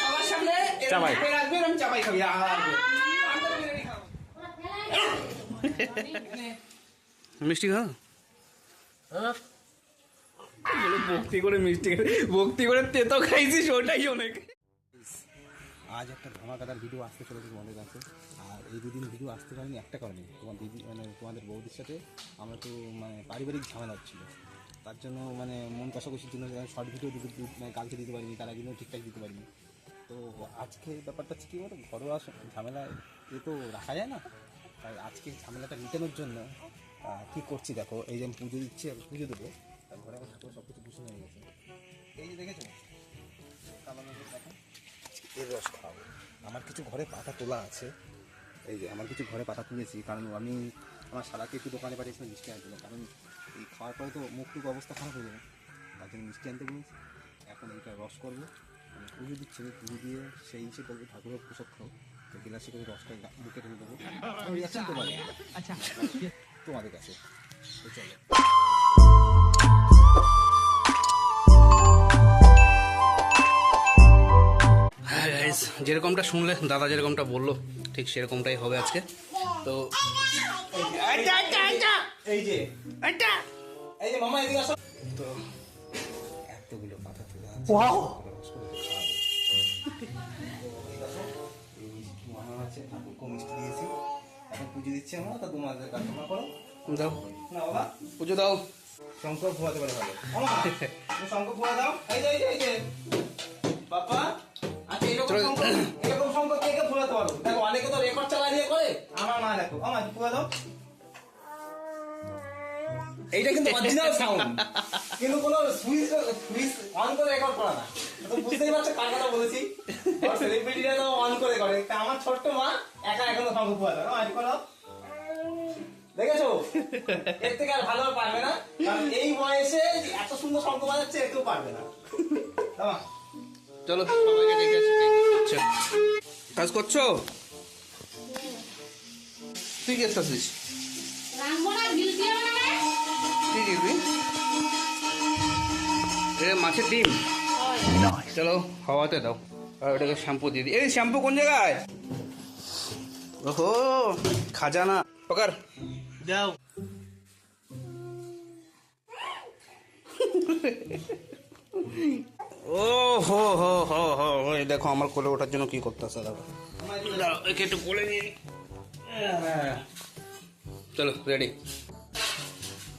সবার সামনে রাখবি এরকম খাবি। মিষ্টি খাও ভক্তি করে মিষ্টি ভক্তি করে তেতো খাইছিস ওটাই অনেক আজ একটা ধামাকাদার ভিডিও আসতে চলেছে তোমাদের কাছে আর এই দুদিন ভিডিও আসতে পারিনি একটা কারণে তোমার দিদি মানে তোমাদের বৌদির সাথে আমরা তো মানে পারিবারিক ঝামেলা হচ্ছিল তার জন্য মানে মন কষাকষির জন্য শর্ট ভিডিও মানে কালকে দিতে পারিনি, তার আগেও ঠিকঠাক দিতে পারিনি। তো আজকে ব্যাপারটা হচ্ছে কী বলো ঘরোয়া ঝামেলা এ তো রাখা যায় না। তাই আজকে ঝামেলাটা মিটানোর জন্য কী করছি দেখো, এই যে আমি পুজো দিচ্ছি আর পুজো দেবো। তার ঘরে আমার সব কিছু গুছিয়ে নিয়ে গেছে এই যে দেখেছ? দেখো। এর রস খাওয়াবো আমার কিছু ঘরে পাতা তোলা আছে। এই যে আমার কিছু ঘরে পাতা তুলেছি, কারণ আমি আমার সারাকে একটু দোকানে পাঠিয়েছিলাম, মিষ্টি আনতে। কারণ এই খাওয়ার পরে তো মুখটুকু অবস্থা খারাপ হয়ে যাবে। তার জন্য মিষ্টি আনতে বলেছি। এখন এইটা রস করব। আমি পুজো দিচ্ছি আমি পুজো দিয়ে সেই হিসেবে বলব ঠাকুরের পোশাক খাও তো গিলাসে করে রসটা বুকে ঢেলে দেবো। রিয়াকশন তোমার আচ্ছা। তোমাদের কাছে। তো চলো। হ্যাঁ গাইস যেরকমটা শুনলে দাদা যেরকমটা বলল ঠিক সেরকমটাই হবে আজকে। তো এই যে। এই যে মামা এদিকে আসো। তো এতগুলো পাতা তোলা এই মিষ্টি মামা আছে ঠাকুরকেও মিষ্টি দিয়েছি। এখন পুজো দিচ্ছি আমরা তা তোমাদের কাজ তোমরা করো। দাও। না বাবা? পুজো দাও। শঙ্কর ফোয়াতে পারে ভালো। শঙ্কর ফোয়া দাও। এই যে এই যে বাবা আচ্ছা এরকম শঙ্কর এরকম শঙ্কর কে কে ফোয়াতে পারো? দেখো অনেকে তো রেকর্ড চালা দিয়ে করে। আমার মা দেখো। আমার ফোয়া দাও। এইটা কিন্তু অরিজিনাল সাউন্ড কিন্তু কোনো সুইচ সুইচ অন করে রেকর্ড করা না। তো বুঝতেই পারছ কার কথা বলেছি? সেলিব্রিটিরা তো অন করে করে। তা আমার ছোট্ট মা একা এখনও আজ করো দেখেছ? এর থেকে আর ভালো পারবে না। কারণ এই বয়সে যে এত সুন্দর শঙ্খ বাজাচ্ছে এর কেউ পারবে না। চলো সবাইকে দেখে আসি কাজ করছ? তুই কি আসছিস কি দিবি? মাছের ডিম। চলো হাওয়াতে দাও। আর ওটাকে শ্যাম্পু দিয়ে দিই এই শ্যাম্পু কোন জায়গায়? ওহো খাজানা। পকার। দাও ও হো হো হো হো। হো, এই দেখো আমার কোলে ওঠার জন্য কি করতেছে দাঁড়াও, একে একটু কোলে নিয়ে। চলো রেডি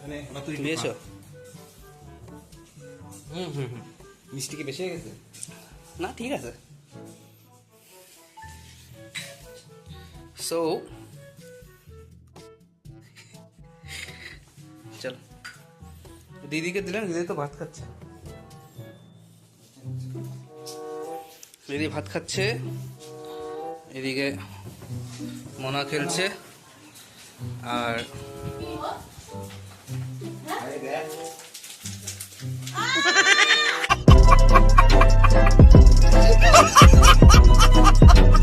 মানে তুই তুমি হুম হুম হুম। মিষ্টি কি বেশি হয়ে গেছে? না ঠিক আছে। সো চলো। দিদিকে দিলেন দিদি তো ভাত খাচ্ছে। দিদি ভাত খাচ্ছে। এদিকে মনা খেলছে। আর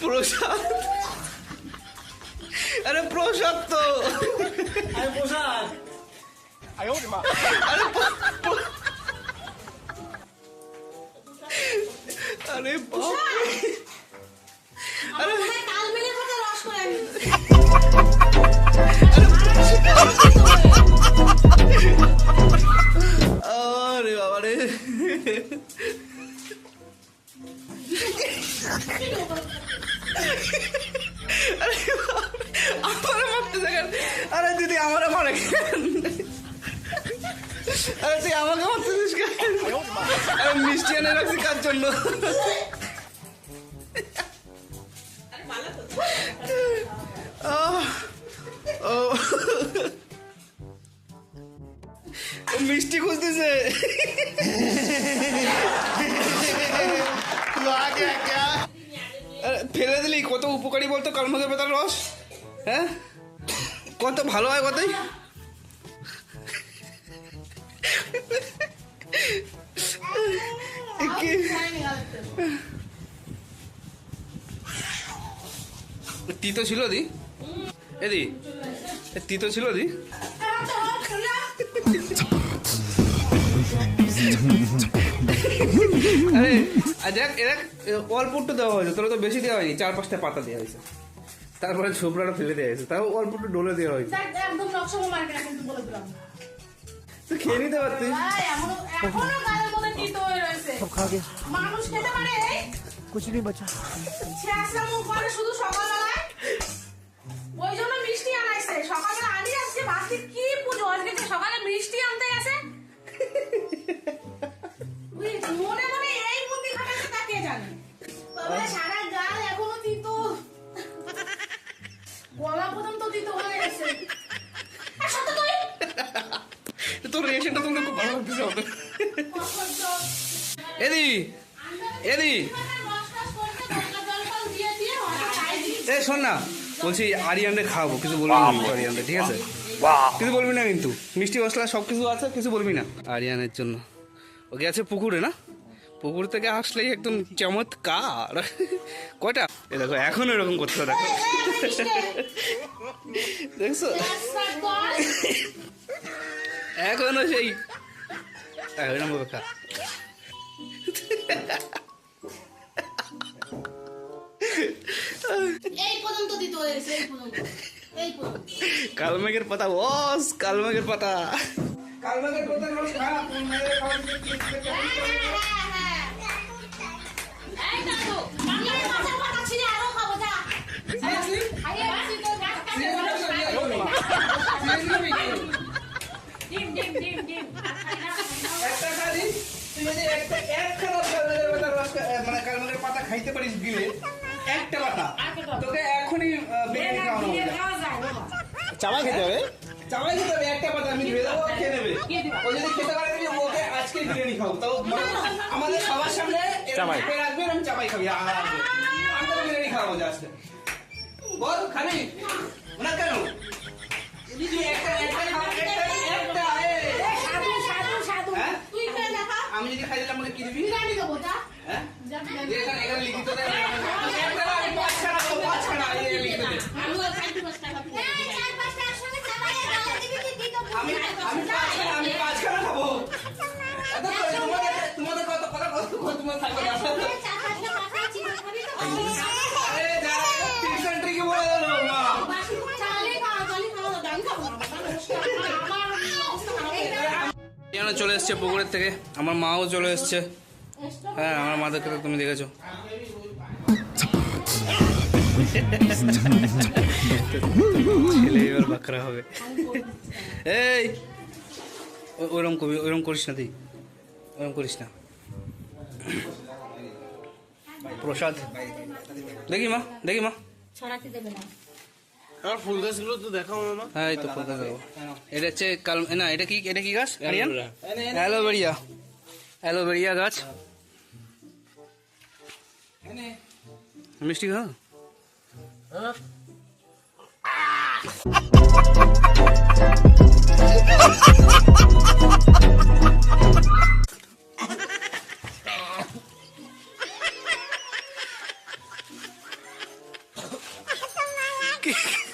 প্রসাদ। আরে প্রসাদ তো। আরে প্রসাদ। আরে প- প- আরে বাপ আমার তাল মিলে কথা রস করে আরে বাবা রে আরে তুই আমাকে মারতেছিস আরে মিষ্টি এনে রাখছি কার জন্য? ও। মিষ্টি খুঁজতেছে। ফেলে দিলি, কত উপকারী বলতো কালমুখের পাতার রস? হ্যাঁ? কত ভালো হয় কতই? তিতো ছিল দি? এদি তিতো ছিল দি? আরে দেখ এরা দেওয়া হয়েছে তোরা তো বেশি দেওয়া হয়নি চার পাঁচটা পাতা দেওয়া হয়েছে। তারপরে ছোবড়াটা ফেলে দেওয়া হয়েছে তাও অল্প একটু দেওয়া হয়েছে তুই খেয়ে নিতে পারতিস? মানুষ খেতে পারে বাচ্চা। শুধু সকালবেলায়। ওই জন্য মিষ্টি আনাইছে। সকালবেলা আনি আজকে বাসি কি পুজো? আজকে সকালে মিষ্টি আনতে গেছে। বলছি আরিয়ানরে খাওয়াবো কিছু বলবি না কিন্তু আরিয়ানরে ঠিক আছে? কিছু বলবি না কিন্তু মিষ্টি মশলা সব কিছু আছে কিছু বলবি না আরিয়ানের জন্য। ও গেছে পুকুরে না? পুকুর থেকে আসলেই একদম চমৎকার। কয়টা? এ দেখো এখনও এরকম করতে দেখো। দেখছ? এখনও সেই এরকম ভাবে এই পর্যন্ত দিতে হয়েছে এই পর্যন্ত। এই পর্যন্ত। কালমেঘের পাতা বস কালমেঘের পাতা। কালমেঘের পাতা রস খা কোন মেয়ের খাওয়া এই দাদু বাংলার মাছের ভাত আছে আরও খাব যা। আরে আসি তো গাছ কাটে ডিম ডিম ডিম ডিম। একটা খালি তুই যদি একটা এক খানা কালমেঘের পাতা রস মানে কালমেঘের পাতা খাইতে পারিস গিলে একটা পাতা তোকে এখনই খাওয়ানো চামা খেতে হবে? চাওয়াই খেতে হবে একটা পাতা আমি ধুয়ে ও খেয়ে নেবে। ও যদি খেতে পারে তুমি ওকে আজকে বিরিয়ানি খাও। তাও মানে আমাদের সবার সামনে এরকম রাখবে আমি চাপাই খাবি। আমি বিরিয়ানি খাওয়াবো আজকে বল খাবি না কেন? একটা একটা একটা একটা এ। সাধু সাধু সাধু হ্যাঁ? তুই খেয়ে দেখা আমি যদি খাই দিলাম আমাকে কি দিবি বিরিয়ানি দেবো যা হ্যাঁ যা বিরিয়ানি দিয়ে এখানে এখানে লিখিত দে একটা আমি পিয়ানো চলে এসছে পুকুরের থেকে। আমার মাও চলে এসছে। হ্যাঁ আমার মাদেরকে তো তুমি দেখেছ। ছেলে এবার বাকরা হবে। এই ওরম কবি ওরম করিস না তুই। ওরম করিস না। প্রসাদ। দেখি মা দেখি মা। ছড়াতে দেবে না। আমার ফুল গাছগুলো তো দেখাও না হ্যাঁ এই তো কোথায় দেবো এটা হচ্ছে কাল না এটা কি এটা কি গাছ অ্যালোভেরিয়া। অ্যালোভেরিয়া গাছ। মিষ্টি খাও। কি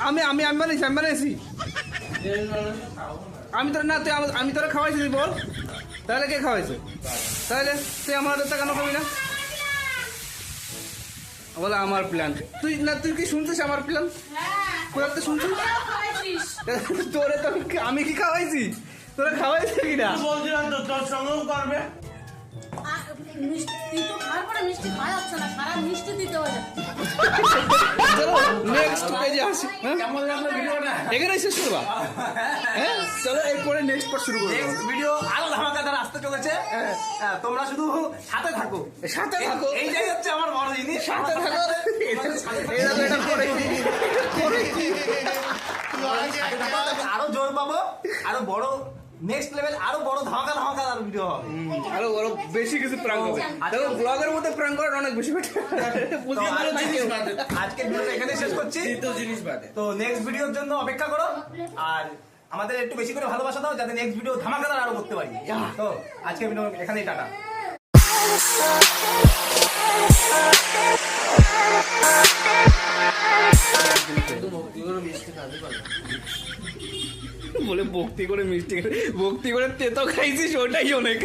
আমি আমি আমি বানিয়েছি আমি বানিয়েছি আমি তোর না তুই আমি তোরা খাওয়াইছি তুই বল। তাহলে কে খাওয়াইছে? তাহলে তুই আমার হাতে কেন খাবি না? বলে আমার প্ল্যান তুই না তুই কি শুনছিস আমার প্ল্যান হ্যাঁ কোথাতে শুনছিস? তোরে তো আমি- কি খাওয়াইছি? তোরা খাওয়াইছিস কি না আর মিষ্টি তুই খাওয়ার পরে মিষ্টি খাওয়া যাচ্ছে না সারা মিষ্টি দিতে চলো নেক্সট পেজে আসি হ্যাঁ? এখানে শেষ করবা? হ্যাঁ? চলো এরপরে নেক্সট পার্ট শুরু করব। ভিডিও আরও ধামাকাদার আসতে চলেছে। হ্যাঁ, তোমরা শুধু সাথে থাকো। সাথে থাকো। এইটাই হচ্ছে আমার বড় জিনিস। সাথে থাকো। এটা এটা করে করে কি? সাথে থাকো, তবে আরও জোর পাবো আরও বড় নেক্সট লেভেল আরও বড় ধামাকা ধামাকাদার ভিডিও হবে। আরও আরও বেশি কিছু প্রাঙ্ক হবে। দেখো ব্লগের মধ্যে প্রাঙ্ক করার অনেক বেশি তো বুঝিয়ে দিল আজকে- আজকের ভিডিওটা এখানে শেষ করছি। তো নেক্সট ভিডিওর জন্য অপেক্ষা করো। আর আমাদের একটু বেশি করে ভালোবাসা দাও যাতে নেক্সট ভিডিও ধামাকাদার আরও করতে পারি। তো আজকের ভিডিও এখানেই টাটা। বলে ভক্তি করে মিষ্টি ভক্তি করে তেতো খাইছিস ওটাই অনেক।